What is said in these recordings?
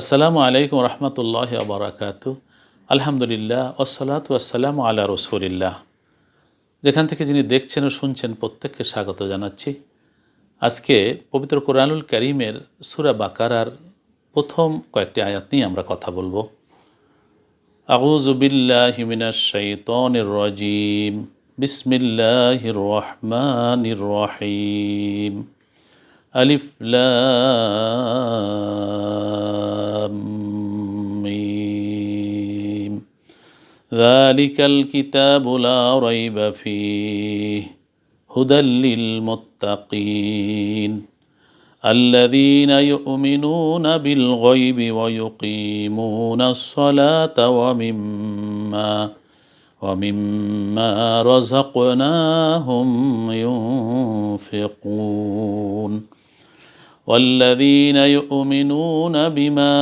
আসসালামু আলাইকুম রহমতুল্লাহ আবরাকাত আলহামদুলিল্লাহ ওসলাত ওয়াসালাম আল্লাহ রসুলিল্লাহ। যেখান থেকে যিনি দেখছেন ও শুনছেন প্রত্যেককে স্বাগত জানাচ্ছি। আজকে পবিত্র কোরআনুল করিমের সুরা বাকারার প্রথম কয়েকটি আয়াত নিয়ে আমরা কথা বলব। আউজুবিল্লাহ মিনাশ রাজিম। বিসমিল্লাহির রহমানির রহিম। আলিফ ذلك الكتاب لا ريب فيه هدى للمتقين. الذين يؤمنون بالغيب ويقيمون الصلاة ومما ومما رزقناهم ينفقون. والذين يؤمنون بما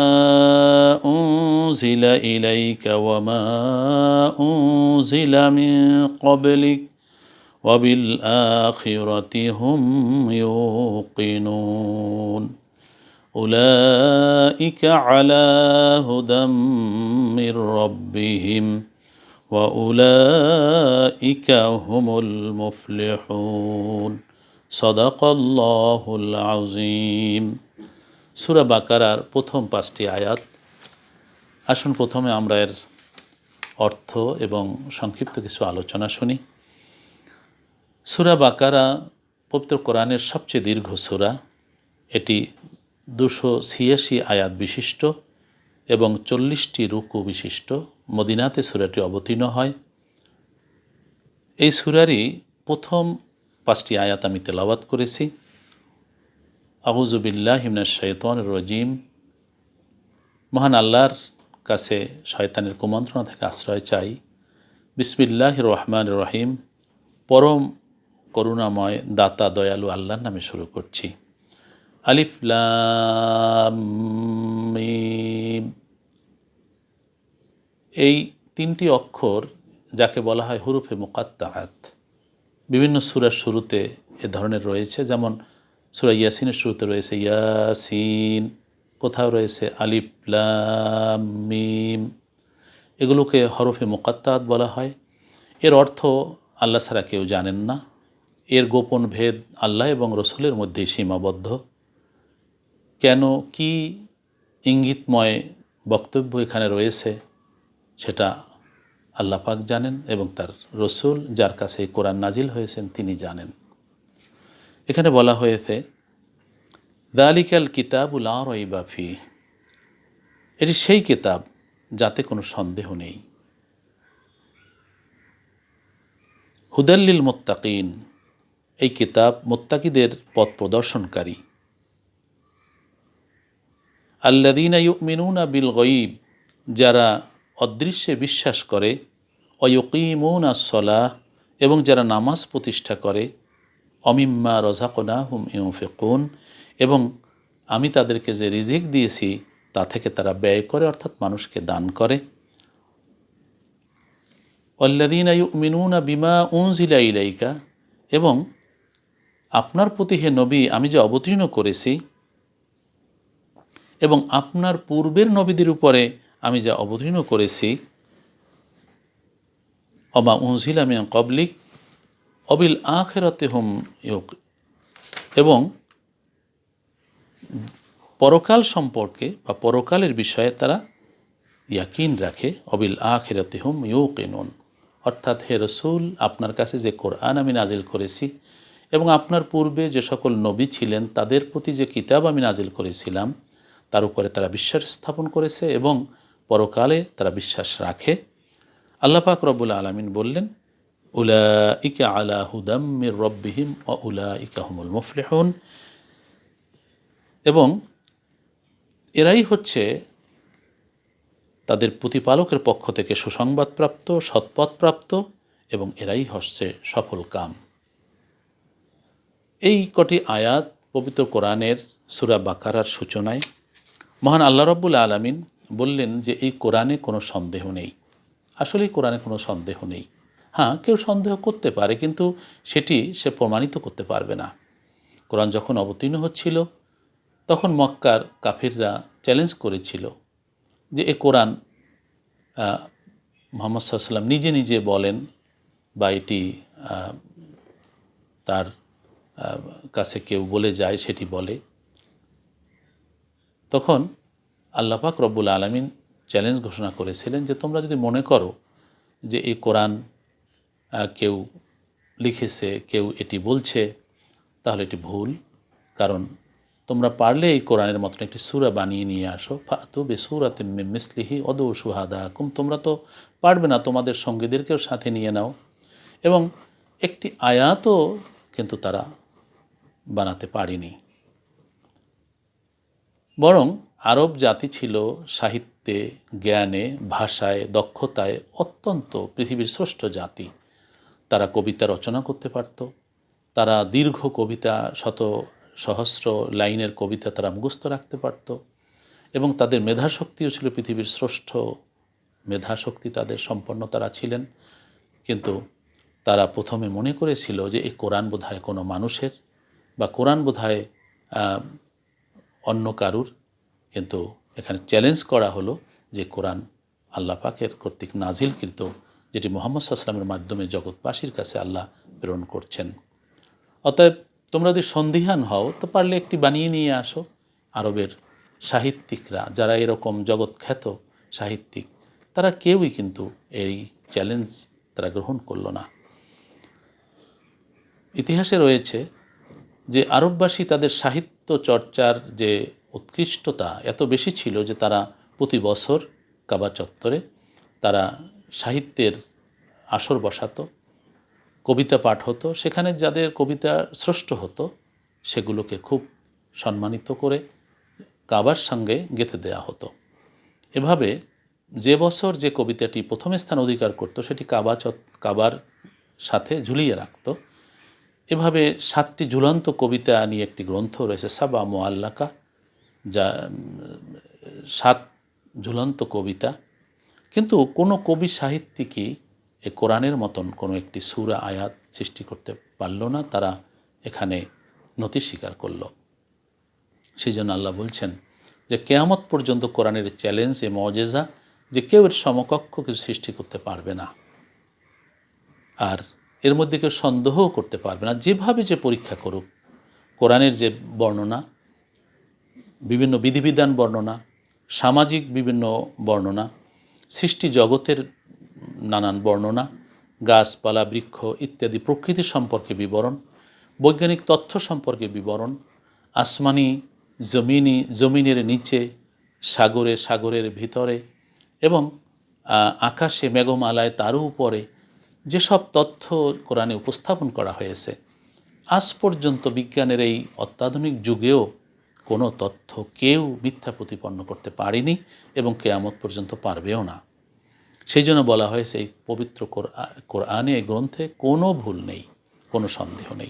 أنزل إليك وما أنزل من قبلك وبالآخرة هم يوقنون. أولئك على هدى من ربهم وأولئك هم المفلحون. সদাকল্লাহুল আজিম সুরা বাকারার প্রথম পাঁচটি আয়াত। আসুন প্রথমে আমরা এর অর্থ এবং সংক্ষিপ্ত কিছু আলোচনা শুনি। সুরা বাকারা পবিত্র কোরআনের সবচেয়ে দীর্ঘ সুরা। এটি দুশো ছিয়াশি আয়াত বিশিষ্ট এবং চল্লিশটি রুকু বিশিষ্ট। মদিনাতে সুরাটি অবতীর্ণ হয়। এই সুরারই প্রথম পাঁচটি আয়াত আমি তেলাওয়াত করেছি। আবুজুবিল্লাহ হিমনা শৈতন রজিম। মহান আল্লাহর কাছে শয়তানের কুমন্ত্রণা থেকে আশ্রয় চাই। বিসমিল্লাহ রহমান রহিম। পরম করুণাময় দাতা দয়ালু আল্লাহর নামে শুরু করছি। আলিফলাম এই তিনটি অক্ষর যাকে বলা হয় হুরুফে মোকাত্তাহাত বিভিন্ন সুরার শুরুতে এ ধরনের রয়েছে, যেমন সুরা ইয়াসিনের শুরুতে রয়েছে ইয়াসিন, কোথাও রয়েছে মিম, এগুলোকে হরফে মোকাত্তাহাত বলা হয়। এর অর্থ আল্লাহ ছাড়া কেউ জানেন না। এর গোপন ভেদ আল্লাহ এবং রসুলের মধ্যেই সীমাবদ্ধ। কেন, কি ইঙ্গিতময় বক্তব্য এখানে রয়েছে, সেটা আল্লাহ পাক জানেন এবং তার রসুল যার কাছে এই কোরআন নাজিল হয়েছেন তিনি জানেন। এখানে বলা হয়েছে, দালিকাল কিতাবুল আর বাফি এটি সেই কিতাব যাতে কোনো সন্দেহ নেই। হুদাল্লিল মোত্তাকিন এই কিতাব মোত্তাকিদের পথ প্রদর্শনকারী। আল্লাদিনা ইউমিনুনা বিল গঈব যারা অদৃশ্যে বিশ্বাস করে অয়কিমৌনা সলাহ এবং যারা নামাজ প্রতিষ্ঠা করে, অমিম্মা রজাকনা হুম ইউফেকুন এবং আমি তাদেরকে যে রিজিক দিয়েছি, তা থেকে তারা ব্যয় করে, অর্থাৎ মানুষকে দান করে অল্লাদিন মিনুনা বিমা উনজিলা ইলাইকা এবং আপনার প্রতি হে নবী, আমি যে অবতীর্ণ করেছি এবং আপনার পূর্বের নবীদের উপরে আমি যা অবতীর্ণ করেছি, অমা উনজিল আমি কবলিক অবিল আখেরাতে হোম ইয়োক এবং পরকাল সম্পর্কে বা পরকালের বিষয়ে তারা ইয়াকিন রাখে, অবিল আখেরাতে হুম ইউকেনুন। অর্থাৎ হে রসুল, আপনার কাছে যে কোরআন আমি নাজিল করেছি এবং আপনার পূর্বে যে সকল নবী ছিলেন, তাদের প্রতি যে কিতাব আমি নাজিল করেছিলাম, তার উপরে তারা বিশ্বাস স্থাপন করেছে এবং পরকালে তারা বিশ্বাস রাখে। আল্লাহ পাক রব্বুল আলমিন বললেন উলা ইকা আলা হুদাম্মির রব্বিহিম ও উলা ইকাহমুল মুফলেহন। এবং এরাই হচ্ছে তাদের প্রতিপালকের পক্ষ থেকে সুসংবাদপ্রাপ্ত, সৎপথপ্রাপ্ত এবং এরাই হচ্ছে সফল কাম। এই কটি আয়াত পবিত্র কোরআনের সুরা বাকারার সূচনায় মহান আল্লাহ রব্বুল আলমিন বললেন যে, এই কোরআনে কোনো সন্দেহ নেই। আসলেই কোরআনে কোনো সন্দেহ নেই। হ্যাঁ কেউ সন্দেহ করতে পারে, কিন্তু সেটি সে প্রমাণিত করতে পারবে না। কোরআন যখন অবতীর্ণ হচ্ছিল, তখন মক্কার কাফিররা চ্যালেঞ্জ করেছিল যে, এ কোরআন মোহাম্মদ সাল্লাম নিজে নিজে বলেন বা এটি তার কাছে কেউ বলে যায়, সেটি বলে। তখন আল্লাপাক রব্বুল আলমিন চ্যালেঞ্জ ঘোষণা করেছিলেন যে তোমরা যদি মনে করো যে এই কোরআন কেউ লিখেছে, কেউ এটি বলছে, তাহলে এটি ভুল। কারণ তোমরা পারলে এই কোরআনের মতন একটি সুরা বানিয়ে নিয়ে আসো। ফাতু বে সুরাতে মিসলিহি অদ সুহাদা কুম তোমরা তো পারবে না তোমাদের সঙ্গীদেরকেও সাথে নিয়ে নাও। এবং একটি আয়াতও কিন্তু তারা বানাতে পারেনি। বরং আরব জাতি ছিল সাহিত্যে, জ্ঞানে, ভাষায়, দক্ষতায় অত্যন্ত পৃথিবীর শ্রেষ্ঠ জাতি। তারা কবিতা রচনা করতে পারত। তারা দীর্ঘ কবিতা, শত সহস্র লাইনের কবিতা তারা মুখস্থ রাখতে পারত এবং তাদের মেধাশক্তিও ছিল পৃথিবীর শ্রেষ্ঠ মেধাশক্তি তাদের সম্পন্ন তারা ছিলেন। কিন্তু তারা প্রথমে মনে করেছিল যে এই কোরআন বোধহয় কোনো মানুষের বা কোরআন বোধহয় অন্য কারুর কিন্তু এখানে চ্যালেঞ্জ করা হলো যে কোরআন আল্লাহ পাকের কর্তৃক নাজিলকৃত, যেটি মোহাম্মদ সাল্লামের মাধ্যমে জগৎবাসীর কাছে আল্লাহ প্রেরণ করছেন। অতএব তোমরা যদি সন্দিহান হও, তো পারলে একটি বানিয়ে নিয়ে আসো আরবের সাহিত্যিকরা, যারা এরকম জগৎ খ্যাত সাহিত্যিক, তারা কেউই কিন্তু এই চ্যালেঞ্জ তারা গ্রহণ করল না। ইতিহাসে রয়েছে যে আরববাসী তাদের সাহিত্য চর্চার যে উৎকৃষ্টতা এত বেশি ছিল যে তারা প্রতি বছর কাবা চত্বরে তারা সাহিত্যের আসর বসাতো, কবিতা পাঠ হতো। সেখানে যাদের কবিতা স্রষ্ট হতো, সেগুলোকে খুব সম্মানিত করে কাবার সঙ্গে গেঁথে দেয়া হতো। এভাবে যে বছর যে কবিতাটি প্রথম স্থান অধিকার করত, সেটি কাবা চত, কাবার সাথে ঝুলিয়ে রাখত। এভাবে সাতটি ঝুলন্ত কবিতা নিয়ে একটি গ্রন্থ রয়েছে, সাবা মোয়াল্লাকা যা, সাত ঝুলন্ত কবিতা। কিন্তু কোনো কবি সাহিত্যিকই এ কোরআনের মতন কোনো একটি সুরা আয়াত সৃষ্টি করতে পারল না? তারা এখানে নতি স্বীকার করল। সেই জন্য আল্লাহ বলছেন যে, কেয়ামত পর্যন্ত কোরআনের চ্যালেঞ্জ এ মজেজা যে কেউ এর সমকক্ষ কিছু সৃষ্টি করতে পারবে না। আর এর মধ্যে কেউ সন্দেহও করতে পারবে না। যেভাবে যে পরীক্ষা করুক, কোরআনের যে বর্ণনা বিভিন্ন বিধিবিধান বর্ণনা, সামাজিক বিভিন্ন বর্ণনা, সৃষ্টি জগতের নানান বর্ণনা, গাছপালা, বৃক্ষ ইত্যাদি প্রকৃতি সম্পর্কে বিবরণ, বৈজ্ঞানিক তথ্য সম্পর্কে বিবরণ, আসমানি, জমিনি, জমিনের নিচে, সাগরে, সাগরের ভিতরে এবং আকাশে মেঘমালায় তারও উপরে যেসব তথ্য কোরআনে উপস্থাপন করা হয়েছে, আজ পর্যন্ত বিজ্ঞানের এই অত্যাধুনিক যুগেও কোনো তথ্য কেউ মিথ্যা প্রতিপন্ন করতে পারেনি এবং কেয়ামত পর্যন্ত পারবেও না। সেই জন্য বলা হয়েছে, এই পবিত্র কোরআ- কোরআনে এই গ্রন্থে কোনো ভুল নেই, কোনো সন্দেহ নেই।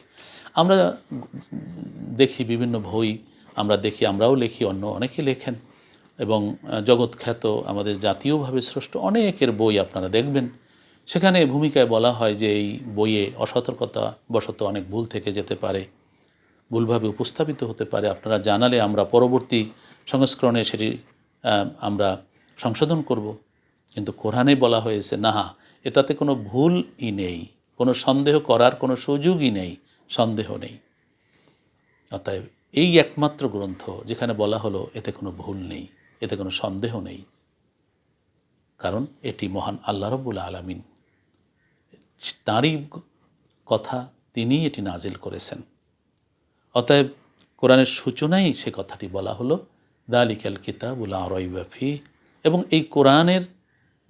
আমরা দেখি বিভিন্ন বই, আমরা দেখি, আমরাও লিখি, অন্য অনেকে লেখেন এবং জগৎখ্যাত আমাদের জাতীয়ভাবে স্রষ্ট অনেকের বই আপনারা দেখবেন। সেখানে ভূমিকায় বলা হয় যে এই বইয়ে অসতর্কতা বশত অনেক ভুল থেকে যেতে পারে। ভুলভাবে উপস্থাপিত হতে পারে। আপনারা জানালে আমরা পরবর্তী সংস্করণে সেটি আমরা সংশোধন করব। কিন্তু কোরআনে বলা হয়েছে না এটাতে কোনো ভুলই নেই। কোনো সন্দেহ করার কোনো সুযোগই নেই। সন্দেহ নেই। অতএব এই একমাত্র গ্রন্থ যেখানে বলা হলো, এতে কোনো ভুল নেই। এতে কোনো সন্দেহ নেই। কারণ এটি মহান আল্লাহ রব্বুল আলমিন। তাঁরই কথা তিনিই এটি নাজিল করেছেন। অতএব কোরআনের সূচনাই সে কথাটি বলা হলো, দালিকাল কিতাবুল আরইবাফি এবং এই কোরআনের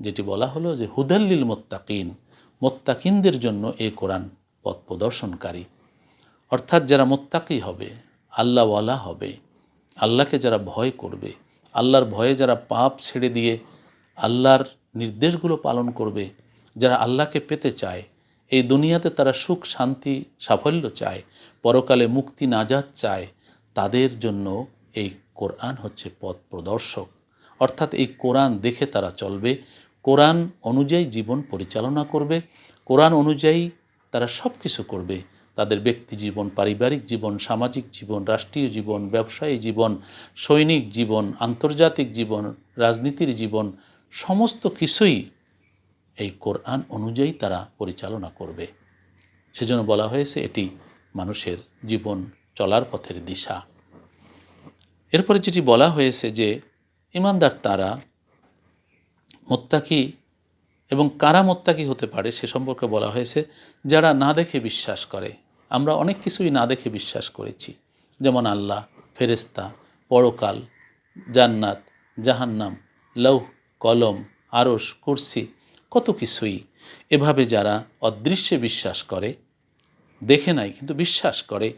যেটি বলা হলো যে হুদাল্লিল মোত্তাকিন, মোত্তাকিনদের জন্য এই কোরআন পথ প্রদর্শনকারী। অর্থাৎ যারা মোত্তাকি হবে, আল্লাহওয়ালা হবে, আল্লাহকে যারা ভয় করবে, আল্লাহর ভয়ে যারা পাপ ছেড়ে দিয়ে আল্লাহর নির্দেশগুলো পালন করবে, যারা আল্লাহকে পেতে চায় এই দুনিয়াতে তারা সুখ, শান্তি, সাফল্য চায়, পরকালে মুক্তি, নাজাত চায়। তাদের জন্য এই কোরআন হচ্ছে পথ প্রদর্শক। অর্থাৎ এই কোরআন দেখে তারা চলবে। কোরআন অনুযায়ী জীবন পরিচালনা করবে। কোরআন অনুযায়ী তারা সব কিছু করবে। তাদের ব্যক্তি জীবন, পারিবারিক জীবন, সামাজিক জীবন, রাষ্ট্রীয় জীবন, ব্যবসায়ী জীবন, সৈনিক জীবন, আন্তর্জাতিক জীবন, রাজনীতির জীবন, সমস্ত কিছুই এই কোরআন অনুযায়ী তারা পরিচালনা করবে। সেজন্য বলা হয়েছে এটি মানুষের জীবন চলার পথের দিশা। এরপরে যেটি বলা হয়েছে যে, ইমানদার তারা মোত্তাকি এবং কারা মোত্তাকি হতে পারে সে সম্পর্কে বলা হয়েছে, যারা না দেখে বিশ্বাস করে। আমরা অনেক কিছুই না দেখে বিশ্বাস করেছি। যেমন আল্লাহ ফেরেস্তা পরকাল, জান্নাত, জাহান্নাম, লৌহ, কলম আরস কুরসি কত কিছুই এভাবে যারা অদৃশ্যে বিশ্বাস করে, দেখে নাই কিন্তু বিশ্বাস করে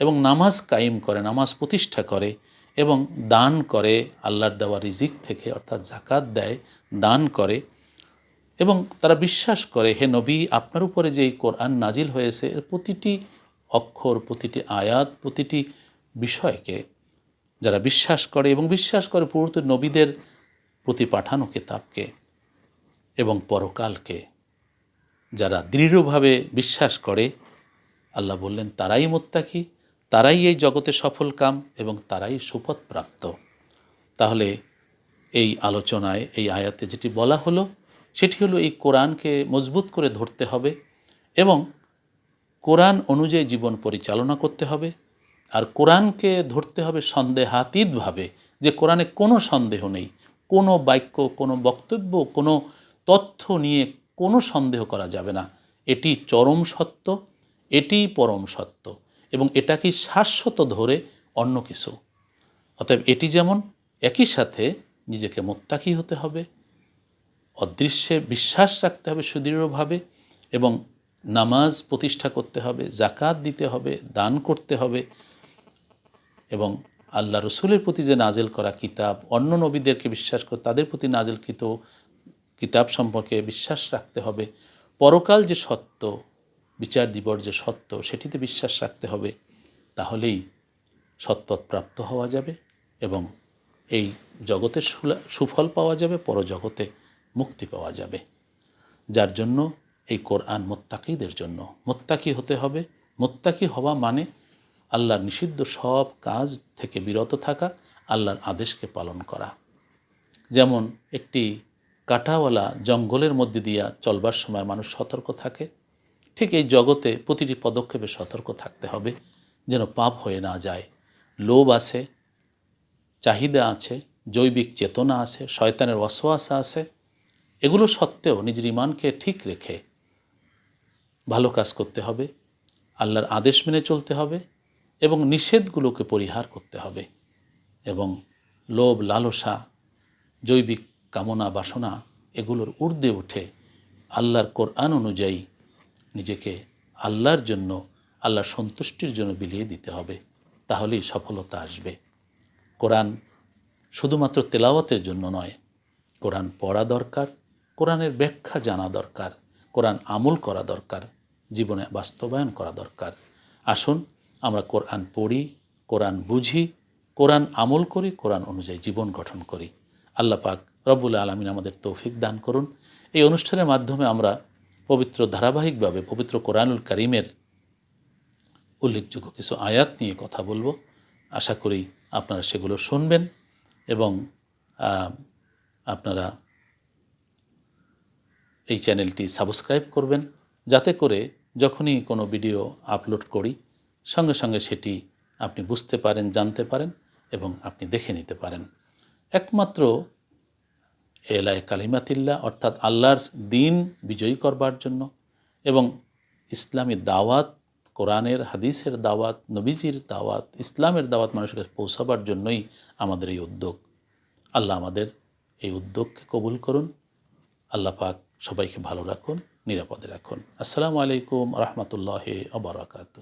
এবং নামাজ কায়েম করে, নামাজ প্রতিষ্ঠা করে এবং দান করে, আল্লাহর দেওয়া রিজিক থেকে অর্থাৎ জাকাত দেয়, দান করে এবং তারা বিশ্বাস করে, হে নবী, আপনার উপরে যে কোরআন নাজিল হয়েছে, এর প্রতিটি অক্ষর, প্রতিটি আয়াত, প্রতিটি বিষয়কে যারা বিশ্বাস করে এবং বিশ্বাস করে পুরোত নবীদের প্রতি পাঠানো কিতাবকে এবং পরকালকে যারা দৃঢ়ভাবে বিশ্বাস করে, আল্লাহ বললেন, তারাই মোত্তাকি, তারাই এই জগতে সফল কাম এবং তারাই সুপথ প্রাপ্ত। তাহলে এই আলোচনায়, এই আয়াতে যেটি বলা হলো, সেটি হলো এই কোরআনকে মজবুত করে ধরতে হবে এবং কোরআন অনুযায়ী জীবন পরিচালনা করতে হবে। আর কোরআনকে ধরতে হবে সন্দেহাতীতভাবে, যে কোরআনে কোনো সন্দেহ নেই, কোনো বাক্য, কোনো বক্তব্য, কোনো তথ্য নিয়ে কোনো সন্দেহ করা যাবে না। এটি চরম সত্য এটিই পরম সত্য এবং এটাকে শাশ্বত ধরে অন্য কিছু। অতএব এটি যেমন একই সাথে নিজেকে মোত্তাকি হতে হবে, অদৃশ্যে বিশ্বাস রাখতে হবে সুদৃঢ়ভাবে এবং নামাজ প্রতিষ্ঠা করতে হবে জাকাত দিতে হবে, দান করতে হবে এবং আল্লাহ রসুলের প্রতি যে নাজেল করা কিতাব, অন্য নবীদেরকে বিশ্বাস করে তাদের প্রতি নাজেলকৃত কিতাব সম্পর্কে বিশ্বাস রাখতে হবে। পরকাল যে সত্য, বিচার দিবর যে সত্য, সেটিতে বিশ্বাস রাখতে হবে। তাহলেই সৎপথ প্রাপ্ত হওয়া যাবে এবং এই জগতের সুফল পাওয়া যাবে, পরজগতে মুক্তি পাওয়া যাবে। যার জন্য এই কোরআন মোত্তাকিদের জন্য। মোত্তাকি হতে হবে। মোত্তাকি হওয়া মানে আল্লাহর নিষিদ্ধ সব কাজ থেকে বিরত থাকা, আল্লাহর আদেশকে পালন করা। যেমন একটি কাটাওয়ালা জঙ্গলের মধ্যে দিয়া চলবার সময় মানুষ সতর্ক থাকে। ঠিক এই জগতে প্রতিটি পদক্ষেপে সতর্ক থাকতে হবে, যেন পাপ হয়ে না যায়। লোভ আছে, চাহিদা আছে, জৈবিক চেতনা আছে, শয়তানের অসোয়াশা আছে। এগুলো সত্ত্বেও নিজের ইমানকে ঠিক রেখে ভালো কাজ করতে হবে, আল্লাহর আদেশ মেনে চলতে হবে এবং নিষেধগুলোকে পরিহার করতে হবে এবং লোভ, লালসা, জৈবিক কামনা, বাসনা এগুলোর ঊর্ধ্বে উঠে আল্লাহর কোরআন অনুযায়ী নিজেকে আল্লাহর জন্য, আল্লাহর সন্তুষ্টির জন্য বিলিয়ে দিতে হবে। তাহলেই সফলতা আসবে। কোরআন শুধুমাত্র তেলাওয়াতের জন্য নয়, কোরআন পড়া দরকার, কোরআনের ব্যাখ্যা জানা দরকার, কোরআন আমল করা দরকার, জীবনে বাস্তবায়ন করা দরকার। আসুন, আমরা কোরআন পড়ি, কোরআন বুঝি, কোরআন আমল করি, কোরআন অনুযায়ী জীবন গঠন করি। আল্লাহ পাক রব্বুল আলমিন আমাদের তৌফিক দান করুন। এই অনুষ্ঠানের মাধ্যমে আমরা পবিত্র ধারাবাহিকভাবে পবিত্র কোরআনুল করিমের উল্লেখযোগ্য কিছু আয়াত নিয়ে কথা বলব। আশা করি আপনারা সেগুলো শুনবেন এবং আপনারা এই চ্যানেলটি সাবস্ক্রাইব করবেন। যাতে করে যখনই কোনো ভিডিও আপলোড করি, সঙ্গে সঙ্গে সেটি আপনি বুঝতে পারেন, জানতে পারেন এবং আপনি দেখে নিতে পারেন। একমাত্র এলায় কালিমাতিল্লা অর্থাৎ আল্লাহর দিন বিজয়ী করবার জন্য এবং ইসলামী দাওয়াত, কোরআনের, হাদিসের দাওয়াত, নবীজির দাওয়াত, ইসলামের দাওয়াত মানুষের কাছে পৌঁছাবার জন্যই আমাদের এই উদ্যোগ। আল্লাহ আমাদের এই উদ্যোগকে কবুল করুন। আল্লাহ পাক সবাইকে ভালো রাখুন, নিরাপদে রাখুন। আসসালামু আলাইকুম, রহমতুল্লাহ আবরাকাতু